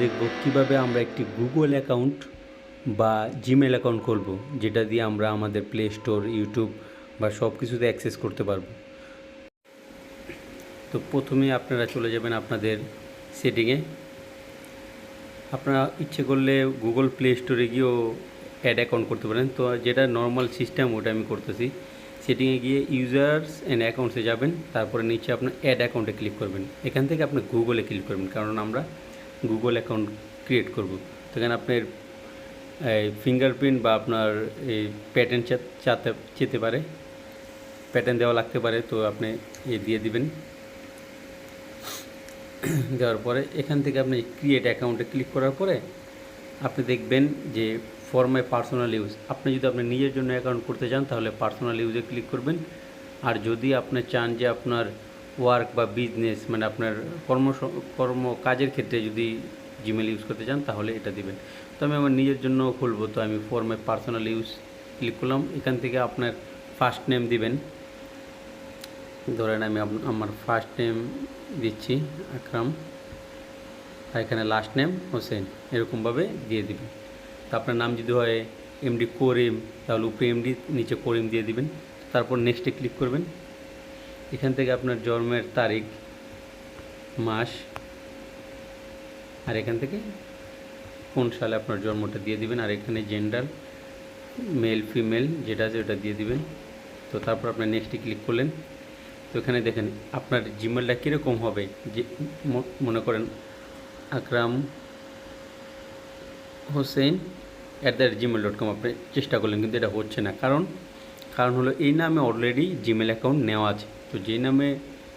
দেখব কীভাবে আমরা একটি গুগল অ্যাকাউন্ট বা জিমেল অ্যাকাউন্ট করব যেটা দিয়ে আমরা আমাদের প্লে স্টোর ইউটিউব বা সব কিছুতে অ্যাক্সেস করতে পারব। তো প্রথমে আপনারা চলে যাবেন আপনাদের সেটিংয়ে আপনারা ইচ্ছে করলে গুগল প্লে স্টোরে গিয়েও অ্যাড অ্যাকাউন্ট করতে পারেন। তো যেটা নর্মাল সিস্টেম ওটা আমি করতেছি। সেটিংয়ে গিয়ে ইউজার্স অ্যান্ড অ্যাকাউন্টসে যাবেন, তারপরে নিচে আপনার অ্যাড অ্যাকাউন্টে ক্লিক করবেন। এখান থেকে আপনি গুগলে ক্লিক করবেন, কারণ আমরা গুগল অ্যাকাউন্ট ক্রিয়েট করব। তো এখানে আপনার ফিঙ্গারপ্রিন্ট বা আপনার এই প্যাটার্ন চাতে যেতে পারে প্যাটার্ন দেওয়া লাগতে পারে, তো আপনি এ দিয়ে দিবেন। দেওয়ার পরে এখান থেকে আপনি ক্রিয়েট অ্যাকাউন্টে ক্লিক করার পরে আপনি দেখবেন যে ফর মাই পার্সোনাল ইউজ আপনি যদি আপনি নিজের জন্য অ্যাকাউন্ট করতে চান, তাহলে পার্সোনাল ইউজে ক্লিক করবেন। আর যদি আপনি চান যে আপনার ওয়ার্ক বা বিজনেস মানে আপনার কর্ম কর্ম কাজের ক্ষেত্রে যদি জিমেল ইউজ করতে চান, তাহলে এটা দিবেন। তো আমি আমার নিজের জন্য খুলবো। তো আমি for my personal use click করলাম। এখান থেকে আপনার ফার্স্ট নেম দিবেন। ধরেন আমি আমার ফার্স্ট নেম দিচ্ছি, আকরাম। আর এখানে লাস্ট নেম হোসেন, এরকমভাবে দিয়ে দিবেন। তো আপনার নাম যদি হয় এমডি করিম তাহলে উপরে এমডি নিচে করিম দিয়ে দিবেন। তারপর নেক্সটে ক্লিক করবেন। এখান থেকে আপনার জন্মের তারিখ, মাস, আর এখান থেকে কোন সালে আপনার জন্মটা দিয়ে দিবেন। আর এখানে জেন্ডার মেল ফিমেল যেটা আছে ওটা দিয়ে দিবেন। তো তারপর আপনার নেক্সটে ক্লিক করলেন। তো এখানে দেখেন, আপনার জিমেলটা কীরকম হবে? যে মনে করেন Akram Hossain at the rate Gmail dot com আপনি চেষ্টা করলেন, কিন্তু এটা হচ্ছে না। কারণ কারণ হলো এই নামে অলরেডি জিমেল অ্যাকাউন্ট নেওয়া আছে। তো যেই নামে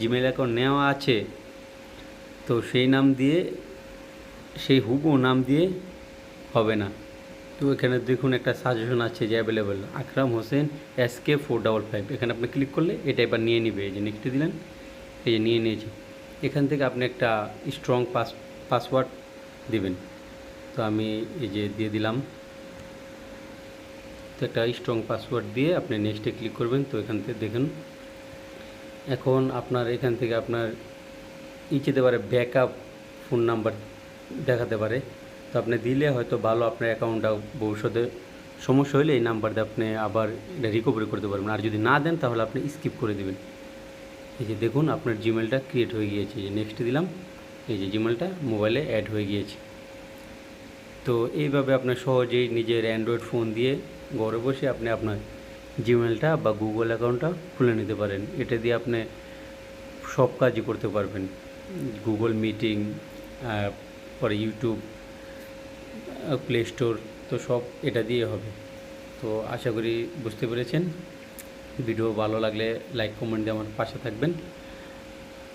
জিমেল অ্যাকাউন্ট নেওয়া আছে, তো সেই নাম দিয়ে, সেই হুবু নাম দিয়ে হবে না। তো এখানে দেখুন একটা সাজেশন আছে যে available Akram Hossain S K four double five এখানে আপনি ক্লিক করলে এটা এবার নিয়ে নিবে। এই যে নেক্সট দিলেন, এই যে নিয়ে নিয়েছে। এখান থেকে আপনি একটা স্ট্রং পাস পাসওয়ার্ড দিবেন। তো আমি এই যে দিয়ে দিলাম। তো একটা স্ট্রং পাসওয়ার্ড দিয়ে আপনি নেক্সটে ক্লিক করবেন। তো এখান থেকে দেখুন। এখন আপনার এখান থেকে আপনার ই পারে ব্যাকআপ ফোন নাম্বার দেখাতে পারে। তো আপনি দিলে হয়তো ভালো আপনার অ্যাকাউন্টটা ভবিষ্যতে সমস্যা হলে এই নাম্বার দিয়ে আপনি আবার এটা রিকভারি করতে পারবেন। আর যদি না দেন তাহলে আপনি স্কিপ করে দেবেন। এই যে দেখুন, আপনার জিমেলটা ক্রিয়েট হয়ে গিয়েছে। যে নেক্সট দিলাম। এই যে জিমেলটা মোবাইলে অ্যাড হয়ে গিয়েছে। তো এইভাবে আপনার সহজেই নিজের অ্যান্ড্রয়েড ফোন দিয়ে ঘরে বসে আপনি আপনার জিমেলটা বা গুগল অ্যাকাউন্টটা খুলে নিতে পারেন। এটা দিয়ে আপনি সব কাজই করতে পারবেন। গুগল মিটিং পরে ইউটিউব প্লে স্টোর তো সব এটা দিয়ে হবে। তো আশা করি বুঝতে পেরেছেন। ভিডিও ভালো লাগলে লাইক কমেন্ট দিয়ে আমার পাশে থাকবেন।